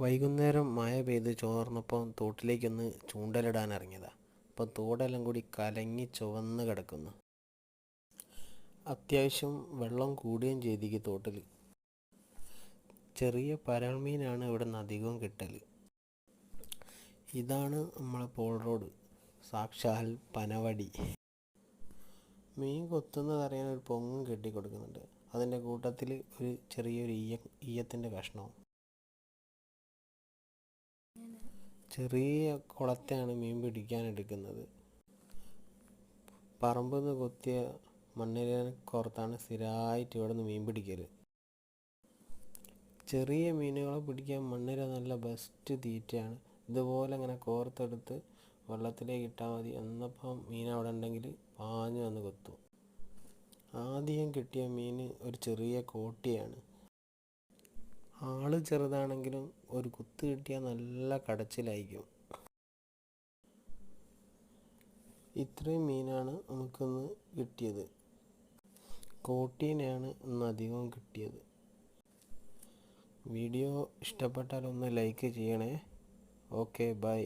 വൈകുന്നേരം മഴ പെയ്ത് ചോർന്നപ്പം തോട്ടിലേക്കൊന്ന് ചൂണ്ടലിടാൻ ഇറങ്ങിയതാ അപ്പം തോടെല്ലാം കൂടി കലങ്ങി ചുവന്ന് കിടക്കുന്നു. അത്യാവശ്യം വെള്ളം കൂടുകയും ചെയ്തിക്ക് തോട്ടിൽ. ചെറിയ പരൽമീനാണ് ഇവിടെ നിന്ന് അധികവും കിട്ടൽ ഇതാണ് നമ്മളെ പോൾ റോഡ്. സാക്ഷാൽ പനവടി. മീൻ കൊത്തുന്നത് അറിയാൻ ഒരു പൊങ്ങും കെട്ടി കൊടുക്കുന്നുണ്ട് അതിന്റെ കൂട്ടത്തിൽ ഒരു ചെറിയൊരു ഈയ ഈയത്തിന്റെ കഷ്ണവും. ചെറിയ കുളത്തെയാണ് മീൻ പിടിക്കാൻ എടുക്കുന്നത് പറമ്പിൽ നിന്ന് കൊത്തിയ മണ്ണിരനെ കോർത്താണ് സ്ഥിരമായിട്ട് ഇവിടെ നിന്ന് മീൻ പിടിക്കൽ ചെറിയ മീനുകളെ പിടിക്കാൻ മണ്ണിര നല്ല ബെസ്റ്റ് തീറ്റയാണ്. ഇതുപോലെ ഇങ്ങനെ കോർത്തെടുത്ത് വെള്ളത്തിലേക്ക് ഇട്ടാൽ മതി എന്നപ്പം മീൻ അവിടെ ഉണ്ടെങ്കിൽ പാഞ്ഞു വന്ന് കൊത്തും. ആദ്യം കിട്ടിയ മീൻ ഒരു ചെറിയ കോട്ടിയാണ്. ആൾ ചെറുതാണെങ്കിലും ഒരു കുത്ത് കിട്ടിയാൽ നല്ല കടച്ചിലായിരിക്കും. ഇത്രയും മീനാണ് നമുക്കിന്ന് കിട്ടിയത്. കോട്ടീനെയാണ് ഇന്ന് അധികവും കിട്ടിയത്. വീഡിയോ ഇഷ്ടപ്പെട്ടാൽ ഒന്ന് ലൈക്ക് ചെയ്യണേ. Okay bye.